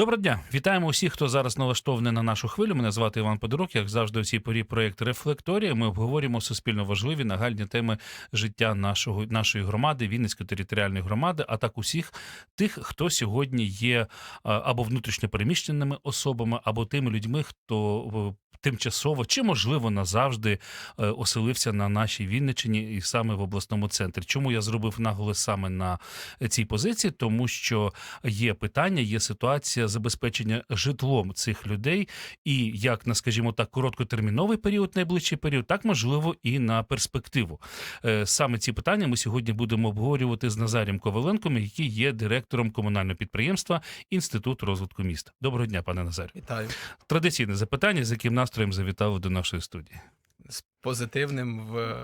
Доброго дня, вітаємо усіх, хто зараз налаштований на нашу хвилю. Мене звати Іван Подорук. Як завжди, у цій порі проєкт Рефлекторія. Ми обговорюємо суспільно важливі нагальні теми життя нашого нашої громади, Вінницької територіальної громади, а так усіх тих, хто сьогодні є або внутрішньо переміщеними особами, або тими людьми, хто е, тимчасово чи можливо назавжди е, оселився на нашій Вінниччині і саме в обласному центрі. Чому я зробив наголос саме на цій позиції? Тому що є питання, є ситуація забезпечення житлом цих людей, і як на, скажімо так, короткотерміновий період, найближчий період, так можливо і на перспективу. Е, Саме ці питання ми сьогодні будемо обговорювати з Назарієм Коваленком, який є директором комунального підприємства Інститут розвитку міста. Доброго дня, пане Назарю. Вітаю Традиційне запитання, з яким настроєм завітали до нашої студії. з позитивним в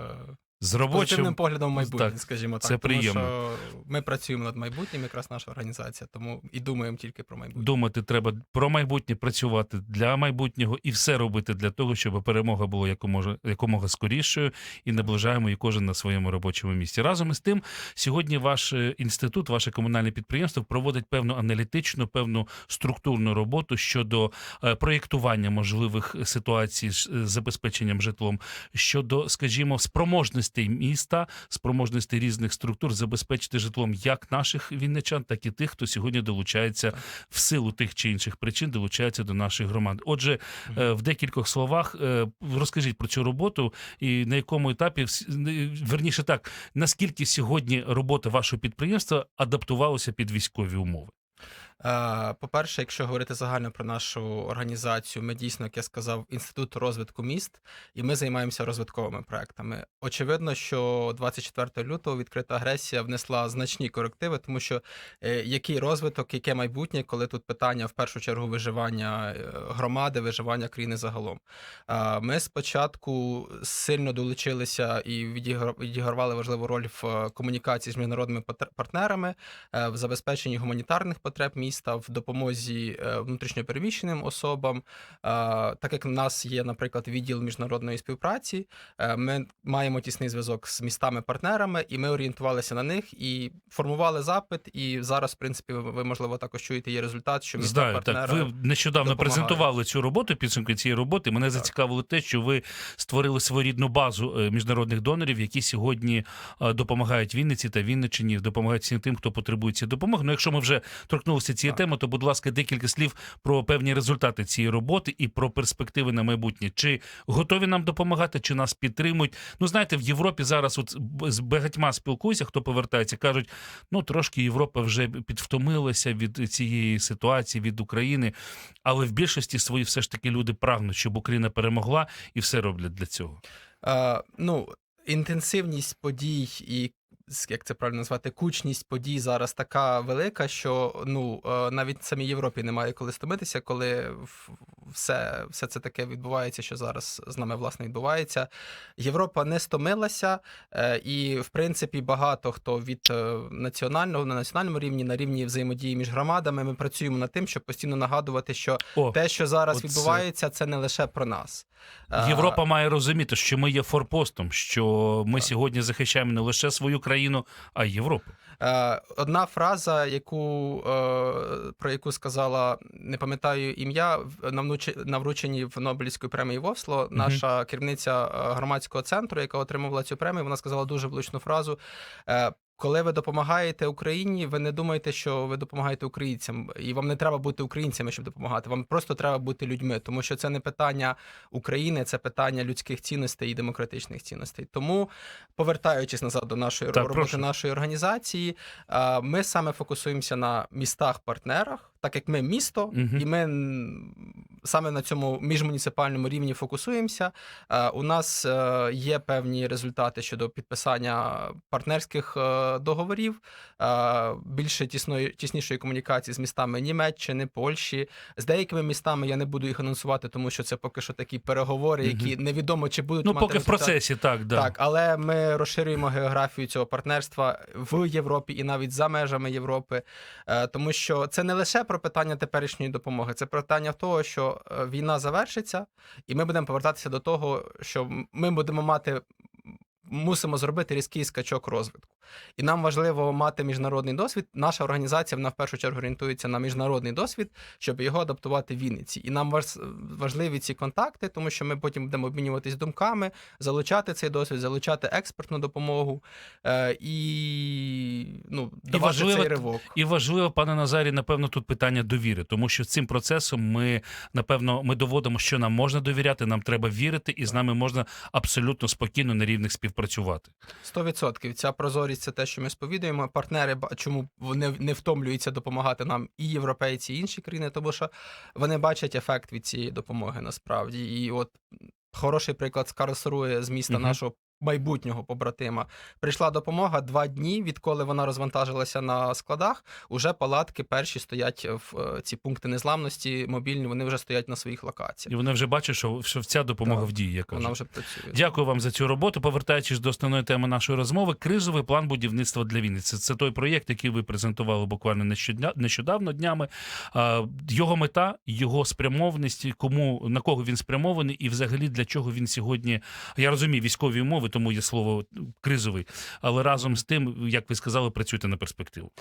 З позитивним поглядом в майбутнє, так, скажімо так. це Тому приємно. що ми працюємо над майбутнім, якраз наша організація, тому і думаємо тільки про майбутнє. думати треба про майбутнє, працювати для майбутнього і все робити для того, щоб перемога була якомога, якомога скорішою, і наближаємо її кожен на своєму робочому місці. Разом із тим, сьогодні ваш е, інститут, ваше комунальне підприємство проводить певну аналітичну, певну структурну роботу щодо е, проєктування можливих ситуацій з е, забезпеченням житлом, щодо, скажімо, спроможностей міста, спроможностей різних структур забезпечити житлом як наших вінничан, так і тих, хто сьогодні долучається в силу тих чи інших причин, долучається до нашої громади. Отже, е, в декількох словах е, розкажіть про цю роботу і на якому етапі верніше так, наскільки сьогодні робота вашого підприємства адаптувалася під військові умови? Е, По-перше, якщо говорити загально про нашу організацію, ми дійсно, як я сказав, інститут розвитку міст, і ми займаємося розвитковими проектами. Очевидно, що 24 лютого відкрита агресія внесла значні корективи, тому що е, який розвиток, яке майбутнє, коли тут питання в першу чергу виживання е, громади, виживання країни загалом. Ми спочатку сильно долучилися і відігра- відігравали важливу роль в комунікації з міжнародними партнерами, в забезпеченні гуманітарних потреб міста, в допомозі е, внутрішньопереміщеним особам. Е, Так як в нас є, наприклад, відділ міжнародної співпраці, е, ми маємо тісний зв'язок з містами-партнерами, і ми орієнтувалися на них і формували запит. І зараз, в принципі, ви можливо також чуєте є результат, що Знаю, міста-партнери так. Ви нещодавно допомагають. презентували цю роботу, підсумки цієї роботи. Мене зацікавило те, що ви створили своєрідну базу міжнародних донорів, які сьогодні допомагають Вінниці та Вінниччині, допомагають всім тим, хто потребує цієї допомоги. Ну, якщо ми вже торкнулися цієї Так. теми, то, будь ласка, декілька слів про певні результати цієї роботи і про перспективи на майбутнє. Чи готові нам допомагати, чи нас підтримують? Ну, знаєте, в Європі зараз от з багатьма спілкуюся, хто повертається, кажуть, ну трошки Європа вже підвтомилася від цієї ситуації, від України, але в більшості свої все ж таки люди прагнуть, щоб Україна перемогла і все роблять для цього. Е, ну, інтенсивність подій і як це правильно назвати, кучність подій зараз така велика, що ну е, навіть самій Європі немає коли стомитися, коли все, все це таке відбувається, що зараз з нами власне відбувається. Європа не стомилася, е, і в принципі багато хто від е, національного на національному рівні, на рівні взаємодії між громадами, ми працюємо над тим, щоб постійно нагадувати, що О, те, що зараз оце. відбувається, це не лише про нас. Європа має розуміти, що ми є форпостом, що ми Так. сьогодні захищаємо не лише свою країну, а й Європу. Е, Одна фраза, яку, е, про яку сказала, не пам'ятаю ім'я, на, врученні в Нобелівської премії в Осло, наша керівниця е, громадського центру, яка отримувала цю премію, вона сказала дуже влучну фразу. Коли ви допомагаєте Україні, ви не думайте, що ви допомагаєте українцям, і вам не треба бути українцями, щоб допомагати. Вам просто треба бути людьми, тому що це не питання України, це питання людських цінностей і демократичних цінностей. Тому, повертаючись назад до нашої Так, роботи прошу. нашої організації, ми саме фокусуємося на містах-партнерах, так як ми місто, Мгм. і ми саме на цьому міжмуніципальному рівні фокусуємося. Е, У нас е, є певні результати щодо підписання партнерських е, договорів, більше тісної тіснішої комунікації з містами Німеччини, Польщі. З деякими містами я не буду їх анонсувати, тому що це поки що такі переговори, які невідомо чи будуть Ну, мати поки в процесі, так, да. Так, але ми розширюємо географію цього партнерства в Європі і навіть за межами Європи, тому що це не лише про питання теперішньої допомоги, це питання того, що війна завершиться, і ми будемо повертатися до того, що ми будемо мати. Мусимо зробити різкий скачок розвитку, і нам важливо мати міжнародний досвід. Наша організація вона в першу чергу орієнтується на міжнародний досвід, щоб його адаптувати в Вінниці. І нам важ- важливі ці контакти, тому що ми потім будемо обмінюватись думками, залучати цей досвід, залучати експертну допомогу е, і ну давати важливо- цей ривок. І важливо, пане Назарі, напевно, тут питання довіри, тому що цим процесом ми напевно ми доводимо, що нам можна довіряти, нам треба вірити, і з нами можна абсолютно спокійно на рівних співпрацювати. 100%. Ця прозорість це те, що ми сповідуємо. Партнери чому вони не втомлюються допомагати нам і європейці, і інші країни, тому що вони бачать ефект від цієї допомоги насправді. І от хороший приклад з Карлсрує, з міста Мгм. нашого. Майбутнього побратима прийшла допомога два дні, відколи вона розвантажилася на складах. Уже палатки перші стоять в е, ці пункти незламності, мобільні. Вони вже стоять на своїх локаціях. І вони вже бачать, що, що ця допомога Так, в дії. Я кажу. Вона вже працює. Дякую вам за цю роботу. Повертаючись до основної теми нашої розмови, кризовий план будівництва для Вінниці. Це той проєкт, який ви презентували буквально нещодавно днями. Його мета, його спрямованість, кому на кого він спрямований, і взагалі для чого він сьогодні. Я розумію військові умови, тому є слово кризовий. Але разом з тим, як ви сказали, працюєте на перспективу.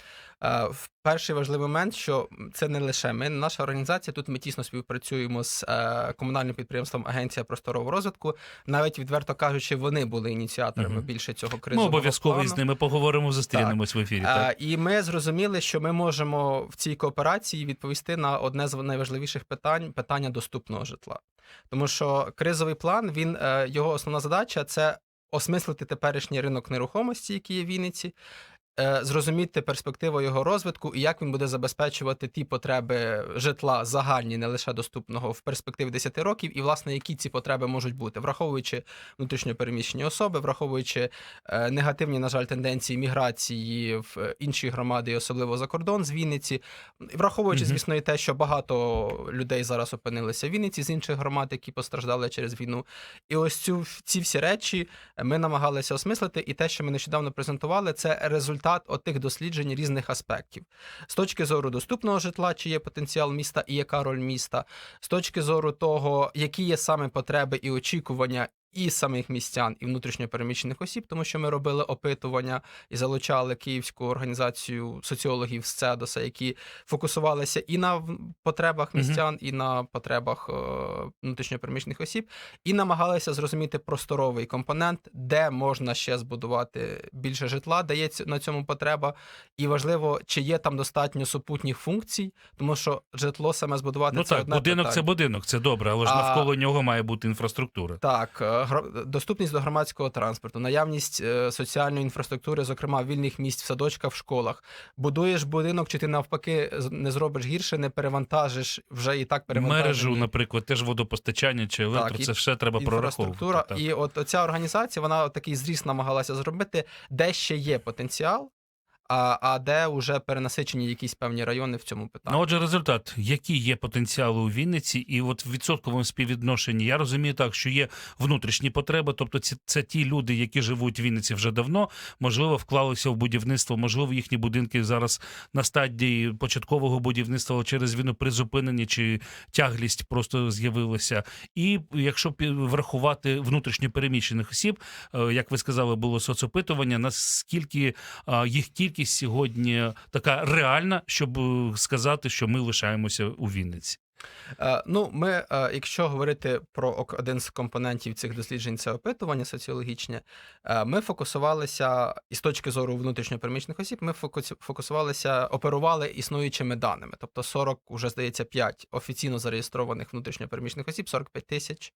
Перший важливий момент, що це не лише ми, наша організація. Тут ми тісно співпрацюємо з е, комунальним підприємством Агенція просторового розвитку. Навіть відверто кажучи, вони були ініціаторами Мгм. більше цього Ми кризового обов'язково плану. із ними поговоримо, зустрінемось в ефірі. Е, Так? І ми зрозуміли, що ми можемо в цій кооперації відповісти на одне з найважливіших питань питання доступного житла. Тому що кризовий план, він е, його основна задача це осмислити теперішній ринок нерухомості, який є в Вінниці. Е, Зрозуміти перспективу його розвитку і як він буде забезпечувати ті потреби житла загальні, не лише доступного в перспективі 10 років, і власне які ці потреби можуть бути, враховуючи внутрішньопереміщені особи, враховуючи е, негативні, на жаль, тенденції міграції в інші громади, і особливо за кордон з Вінниці, враховуючи, звісно, і те, що багато людей зараз опинилися в Вінниці з інших громад, які постраждали через війну. І ось цю ці всі речі ми намагалися осмислити, і те, що ми нещодавно презентували, це результат отих досліджень різних аспектів з точки зору доступного житла, чи є потенціал міста і яка роль міста, з точки зору того, які є саме потреби і очікування. І самих містян, і внутрішньопереміщених осіб, тому що ми робили опитування і залучали київську організацію соціологів з ЦЕДОСа, які фокусувалися і на потребах містян, і на потребах е, внутрішньопереміщених осіб, і намагалися зрозуміти просторовий компонент, де можна ще збудувати більше житла, де є на цьому потреба, і важливо, чи є там достатньо супутніх функцій, тому що житло саме збудувати Ну це так, одне будинок це будинок, це добре, але ж А- навколо нього має бути інфраструктура. Так, е, доступність до громадського транспорту, наявність е, соціальної інфраструктури, зокрема вільних місць в садочках, в школах. Будуєш будинок, чи ти навпаки не зробиш гірше, не перевантажиш вже і так перевантажені. Мережу, наприклад, теж водопостачання чи електро, Так, це все треба прораховувати. Так. І от ця організація, вона такий зріст намагалася зробити, де ще є потенціал, а, а де вже перенасичені якісь певні райони в цьому питанні. Ну, отже, результат, які є потенціали у Вінниці, і от в відсотковому співвідношенні я розумію так, що є внутрішні потреби, тобто це, це ті люди, які живуть в Вінниці вже давно, можливо, вклалися в будівництво, можливо, їхні будинки зараз на стадії початкового будівництва через війну призупинені чи тяглість просто з'явилася. І якщо врахувати внутрішньо переміщених осіб, е, як ви сказали, було соцопитування, наскільки їх кількість сьогодні така реальна, щоб е, сказати, що ми лишаємося у Вінниці. Е, Ну, ми, е, якщо говорити про один з компонентів цих досліджень, це опитування соціологічне, ми фокусувалися із точки зору внутрішньопереміщених осіб, ми фокусувалися, оперували існуючими даними. Тобто 40, уже здається, 5 офіційно зареєстрованих внутрішньопереміщених осіб, 45 тисяч.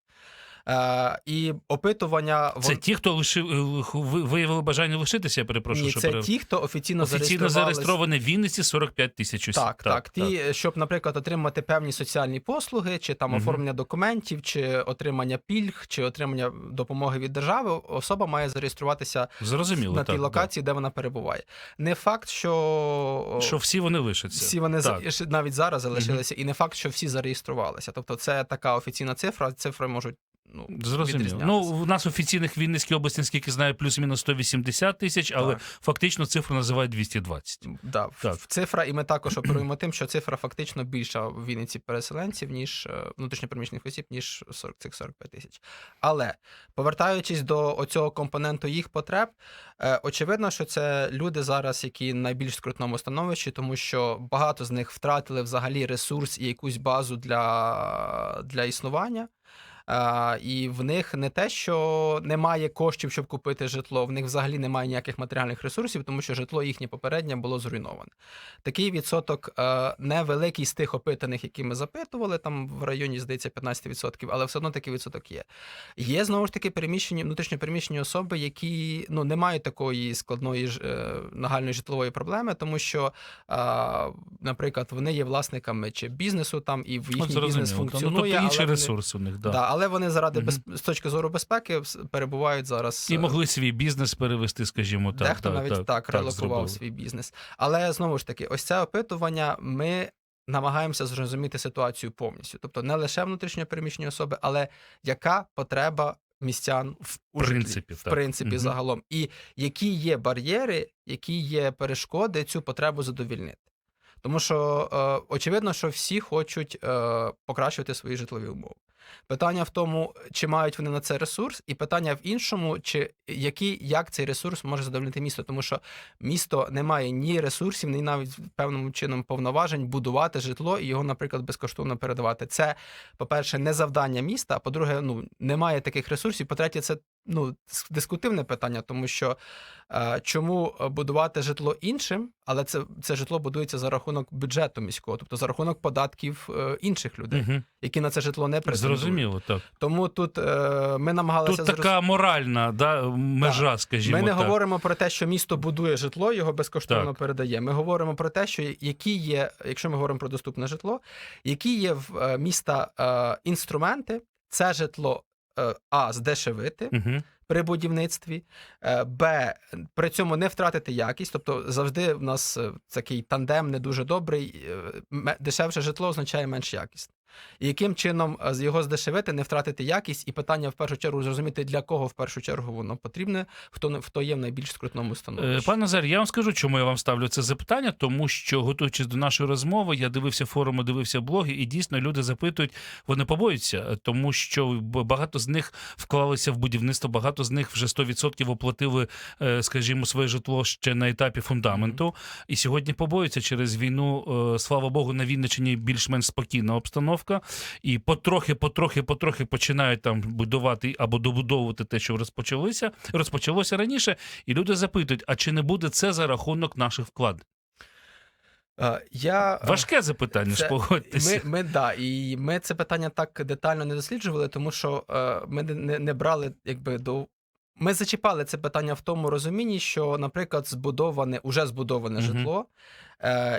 Е, І опитування Це ті, хто лишив е, ви- виявили бажання лишитися. Я перепрошую, Ні, що це ті, хто офіційно, офіційно зареєстровані в Вінниці 45 тисяч осіб. Так, так, Ті, щоб, наприклад, отримати певні соціальні послуги, чи там Мгм. оформлення документів, чи отримання пільг, чи отримання допомоги від держави, особа має зареєструватися Зрозуміло, на так, тій локації, де вона перебуває. Не факт, що, що всі вони лишаться. всі вони Так. навіть зараз залишилися, і не факт, що всі зареєструвалися. Тобто, це така офіційна цифра. Цифри можуть ну, Зрозуміло. Ну, у нас офіційних в Вінницькій області, наскільки знаю, плюс-мінус 180 тисяч, але Так. фактично цифру називають 220. Да, Так. цифра, і ми також оперуємо тим, що цифра фактично більша в Вінниці переселенців, ніж е, внутрішньопереміщених осіб, ніж 40, цих 45 тисяч. Але повертаючись до оцього компоненту їх потреб, е, очевидно, що це люди зараз, які найбільш скрутному становищі, тому що багато з них втратили взагалі ресурс і якусь базу для, для існування. А, і в них не те, що немає коштів, щоб купити житло, в них взагалі немає ніяких матеріальних ресурсів, тому що житло їхнє попереднє було зруйноване. Такий відсоток е, невеликий з тих опитаних, які ми запитували, там в районі, здається, 15%, але все одно такий відсоток є. Є знову ж таки переміщені, внутрішньо переміщені особи, які ну, не мають такої складної е, нагальної житлової проблеми, тому що, е, наприклад, вони є власниками чи бізнесу там, і в їхній бізнес зрозуміло. Ну, функціонує. тобто інший але вони- у них, да. Да, але вони заради без... з точки зору безпеки перебувають зараз. І е, могли свій бізнес перевести, скажімо так. Дехто да, навіть так, релокував зробили. свій бізнес. Але знову ж таки, ось це опитування ми. Намагаємося зрозуміти ситуацію повністю, тобто не лише внутрішньо переміщені особи, але яка потреба містян в принципі, в принципі Мгм. загалом, і які є бар'єри, які є перешкоди цю потребу задовільнити. Тому що е, очевидно, що всі хочуть е, покращувати свої житлові умови. Питання в тому, чи мають вони на це ресурс, і питання в іншому, чи які, як цей ресурс може задовольнити місто, тому що місто не має ні ресурсів, ні навіть певним чином повноважень будувати житло і його, наприклад, безкоштовно передавати. Це, по-перше, не завдання міста. А по-друге, ну немає таких ресурсів. По-третє, це ну дискутивне питання, тому що е, чому будувати житло іншим, але це, це житло будується за рахунок бюджету міського, тобто за рахунок податків е, інших людей, Мгм. які на це житло не претендують. Зрозуміло, так. Тому тут е, ми намагалися Тут така моральна да, межа, скажімо Ми не так. говоримо про те, що місто будує житло, його безкоштовно Так. передає. Ми говоримо про те, що які є, якщо ми говоримо про доступне житло, які є в е, міста е, інструменти, це житло е, а здешевити Угу. при будівництві, е, б при цьому не втратити якість. Тобто завжди в нас е, такий тандем не дуже добрий. е, Дешевше житло означає менш якісне. І яким чином е, його здешевити, не втратити якість, і питання в першу чергу зрозуміти, для кого в першу чергу воно потрібне, хто хто є в найбільш скрутному Е, становищі. Пане Назар, я вам скажу, чому я вам ставлю це запитання, тому що, готуючись до нашої розмови, я дивився форуми, дивився блоги, і дійсно люди запитують, вони побоюються, тому що багато з них вклалися в будівництво, багато з них вже 100% оплатили, е, скажімо, своє житло ще на етапі фундаменту. І сьогодні побоюються через війну. е, Слава Богу, на Вінниччині більш-менш спокійна обстановка. І потрохи, потрохи, потрохи починають там будувати або добудовувати те, що розпочалося, розпочалося раніше. І люди запитують: а чи не буде це за рахунок наших вкладень? Е, Я е, Важке запитання, ж погодьтеся. Ми, ми да, і ми це питання так детально не досліджували, тому що е, ми не- не, брали якби до. Ми зачіпали це питання в тому розумінні, що, наприклад, збудоване, уже збудоване Мгм. житло,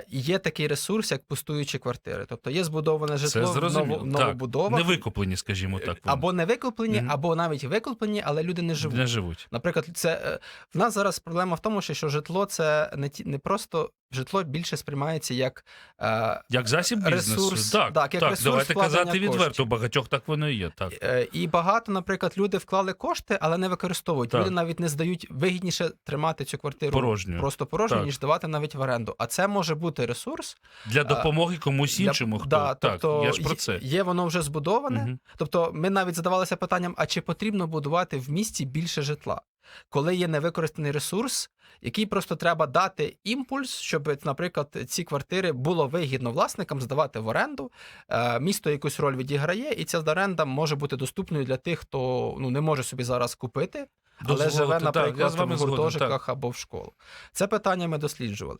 є такий ресурс, як пустуючі квартири. Тобто є збудоване житло в зрозуміло. ново, Так, Не викуплені, скажімо так. або не викуплені, Мгм. або навіть викуплені, але люди не живуть. не живуть. Наприклад, це е, в нас зараз проблема в тому, що, що житло це не ті не просто житло більше сприймається як е, Як засіб бізнесу. Ресурс, так, так, як так, ресурс давайте казати відверто. коштів. У багатьох так воно і є. Так. Е, І багато, наприклад, люди вклали кошти, але не використовують. Так. Люди навіть не здають вигідніше тримати цю квартиру Порожньою. просто порожньою, Так. ніж давати навіть в оренду. А це може бути ресурс Для допомоги комусь для- іншому. Хто Да, так, тобто я ж про це. Є воно вже збудоване. Мгм. Тобто, ми навіть задавалися питанням: а чи потрібно будувати в місті більше житла, коли є невикористаний ресурс, який просто треба дати імпульс, щоб, наприклад, ці квартири було вигідно власникам здавати в оренду. Е, Місто якусь роль відіграє, і ця оренда може бути доступною для тих, хто ну не може собі зараз купити. Але Дозволити, живе, так, наприклад, я з вами в згоден, гуртожитках або в школах. Це питання ми досліджували.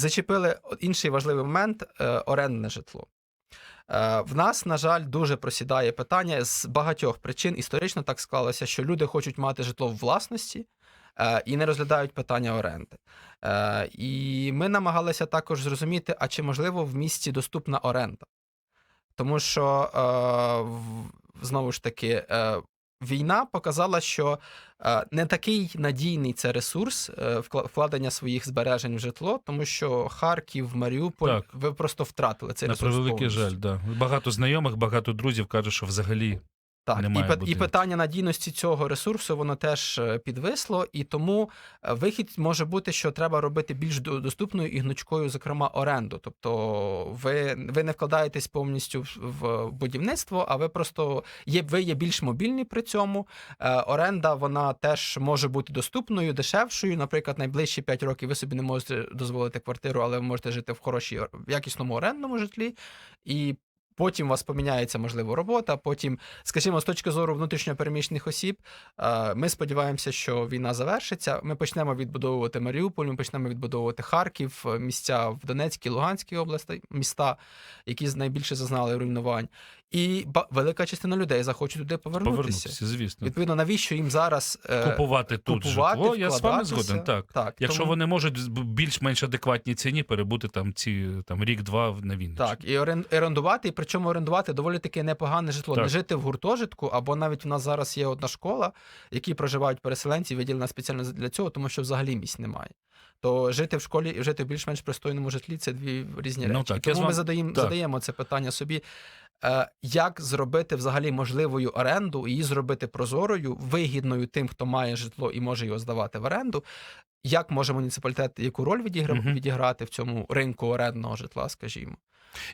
Зачепили інший важливий момент е, орендне житло. Е, В нас, на жаль, дуже просідає питання з багатьох причин. Історично так склалося, що люди хочуть мати житло в власності е, і не розглядають питання оренди. І ми намагалися також зрозуміти, а чи можливо в місті доступна оренда. Тому що знову ж таки. Війна показала, що е, не такий надійний це ресурс е, вкладення своїх збережень в житло, тому що Харків, Маріуполь, Так. ви просто втратили цей На ресурс. превеликий повністю. жаль, да. Багато знайомих, багато друзів кажуть, що взагалі Так, і, і питання надійності цього ресурсу воно теж е, підвисло, і тому е, вихід може бути, що треба робити більш доступною і гнучкою, зокрема, оренду. Тобто, ви, ви не вкладаєтесь повністю в- в будівництво, а ви просто є, ви є більш мобільні при цьому. Е, оренда вона теж може бути доступною, дешевшою. Наприклад, найближчі 5 років ви собі не можете дозволити квартиру, але ви можете жити в хорошій якісному орендному житлі. І Потім у вас поміняється, можливо, робота. Потім, скажімо, з точки зору внутрішньопереміщених осіб, е, ми сподіваємося, що війна завершиться. Ми почнемо відбудовувати Маріуполь, ми почнемо відбудовувати Харків, е, місця в Донецькій, Луганській області, міста, які найбільше зазнали руйнувань. І велика частина людей захоче туди повернутися. Повернутися, звісно. Відповідно, навіщо їм зараз е, Купувати тут купувати, житло, я з вами згоден. Так. Так, Якщо тому- вони можуть більш-менш адекватній ціні перебути там ці там рік-два на Вінниччині. Так, і орендувати, і причому орендувати доволі таки непогане житло. Так. Не жити в гуртожитку, або навіть в нас зараз є одна школа, в якій проживають переселенці, виділена спеціально для цього, тому що взагалі місць немає. То жити в школі і жити в більш-менш пристойному житлі це дві різні Ну речі. так, І я тому з ми задаємо, так. задаємо це питання собі. е, Як зробити взагалі можливою оренду, і її зробити прозорою, вигідною тим, хто має житло і може його здавати в оренду? Як може муніципалітет яку роль відігра... Мгм. відіграти в цьому ринку орендного житла, скажімо?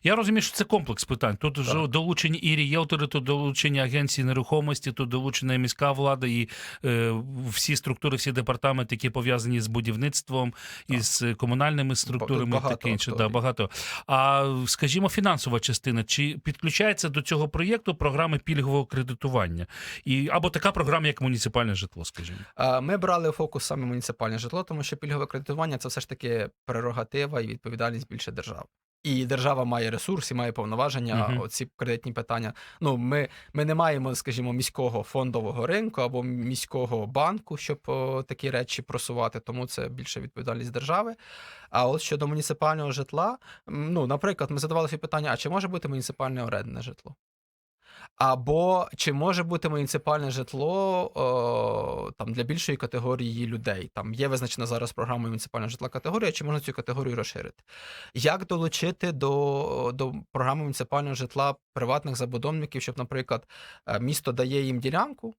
Я розумію, що це комплекс питань. Тут вже долучені і ріелтори, тут долучені агенції нерухомості, тут долучена і міська влада, і е, всі структури, всі департаменти, які пов'язані з будівництвом, і з комунальними структурами, багато таке інше. Да, багато. А скажімо, фінансова частина, чи підключається до цього проєкту програми пільгового кредитування? І, або така програма, як муніципальне житло, скажімо. Ми брали фокус саме муніципальне житло, тому що пільгове кредитування це все ж таки прерогатива і відповідальність більше держави. І держава має ресурс і має повноваження. Мгм. Оці кредитні питання. Ну ми, ми не маємо, скажімо, міського фондового ринку або міського банку, щоб о, такі речі просувати. Тому це більше відповідальність держави. А от щодо муніципального житла, ну, наприклад, ми задавали собі питання: а чи може бути муніципальне орендне житло? Або чи може бути муніципальне житло о, там для більшої категорії людей? Там є визначена зараз програма муніципального житла категорія, чи можна цю категорію розширити? Як долучити до, до програми муніципального житла приватних забудовників, щоб, наприклад, е, місто дає їм ділянку?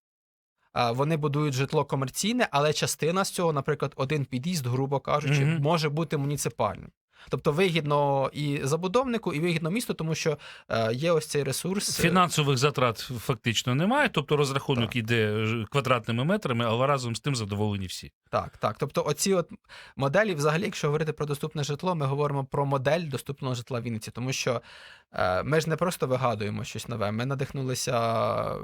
Вони будують житло комерційне, але частина з цього, наприклад, один під'їзд, грубо кажучи, Мгм. може бути муніципальним. Тобто вигідно і забудовнику, і вигідно місту, тому що е, є ось цей ресурс. е, Фінансових затрат фактично немає, тобто розрахунок Так. іде квадратними метрами, але разом з тим задоволені всі. Так, так. Тобто, оці от моделі, взагалі, якщо говорити про доступне житло, ми говоримо про модель доступного житла в Вінниці, тому що е, ми ж не просто вигадуємо щось нове. Ми надихнулися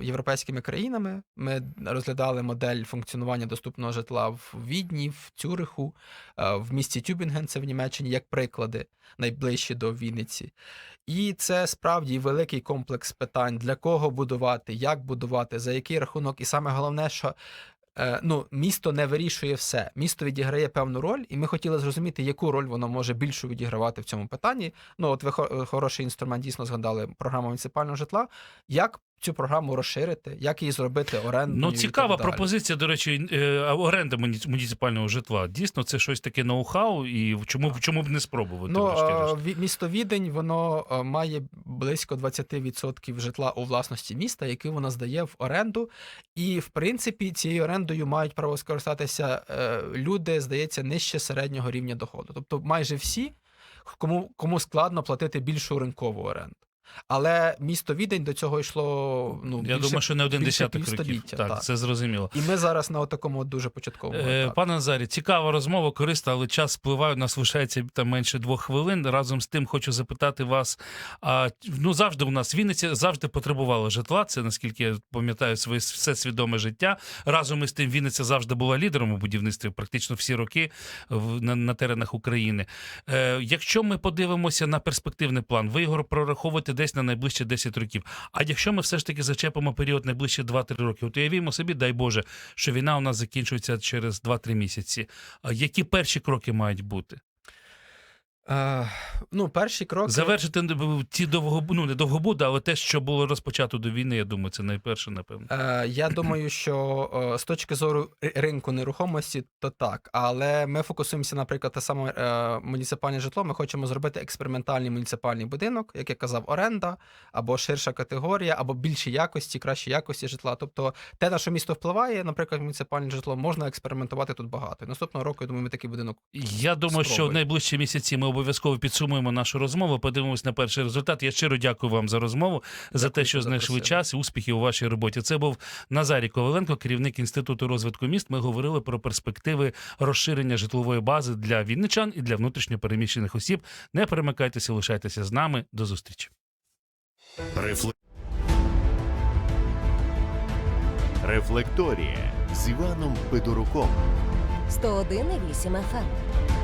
європейськими країнами. Ми розглядали модель функціонування доступного житла в Відні, в Цюриху, в місті Тюбінген, це в Німеччині, як приклади, найближчі до Вінниці. І це справді великий комплекс питань: для кого будувати, як будувати, за який рахунок, і саме головне, що е, ну, місто не вирішує все. Місто відіграє певну роль, і ми хотіли зрозуміти, яку роль воно може більшу відігравати в цьому питанні. Ну, от ви хороший інструмент дійсно згадали програму муніципального житла. Як цю програму розширити, як її зробити орендною? Ну, цікава пропозиція, до речі, е, оренда муніципального житла. Дійсно, це щось таке ноу-хау, і чому, чому б не спробувати? Ну, місто Відень воно е, має близько 20% житла у власності міста, яке воно здає в оренду. І, в принципі, цією орендою мають право скористатися е, люди, здається, нижче середнього рівня доходу. Тобто майже всі, кому, кому складно платити більшу ринкову оренду. Але місто Відень до цього йшло. Ну, Я більше, думаю, що не один десяток років. Так, так. це зрозуміло. І ми зараз на такому дуже початковому. Е. Пане Назарі, цікава розмова, корисна, але час спливає. У нас лишається там менше двох хвилин. Разом з тим хочу запитати вас. А, ну завжди у нас Вінниця завжди потребувала житла. Це наскільки я пам'ятаю своє все свідоме життя. Разом із тим Вінниця завжди була лідером у будівництві, практично всі роки в, на, на теренах України. Е, якщо ми подивимося на перспективний план, ви його прораховуєте десь на найближчі 10 років. А якщо ми все ж таки зачепимо період найближчі 2-3 роки, от уявімо собі, дай Боже, що війна у нас закінчується через 2-3 місяці. Які перші кроки мають бути? Е, ну, перший крок. Завершити ті довго, ну не довгобуди, але те, що було розпочато до війни, я думаю, це найперше, напевно. Е, я думаю, що е, з точки зору ринку нерухомості, то так. Але ми фокусуємося, наприклад, те саме е, муніципальне житло. Ми хочемо зробити експериментальний муніципальний будинок, як я казав, оренда або ширша категорія, або більші якості, кращі якості житла. Тобто, те, на що місто впливає, наприклад, муніципальне житло, можна експериментувати тут багато. І наступного року, я думаю, ми такий будинок. Я думаю, що в найближчі місяці ми обов'язково підсумуємо нашу розмову. Подивимось на перший результат. Я щиро дякую вам за розмову, за те, що знайшли час і успіхів у вашій роботі. Це був Назарій Коваленко, керівник інституту розвитку міст. Ми говорили про перспективи розширення житлової бази для вінничан і для внутрішньо переміщених осіб. Не перемикайтеся, лишайтеся з нами. До зустрічі. Рефлекторія з Іваном Федоруком. 101,8 FM.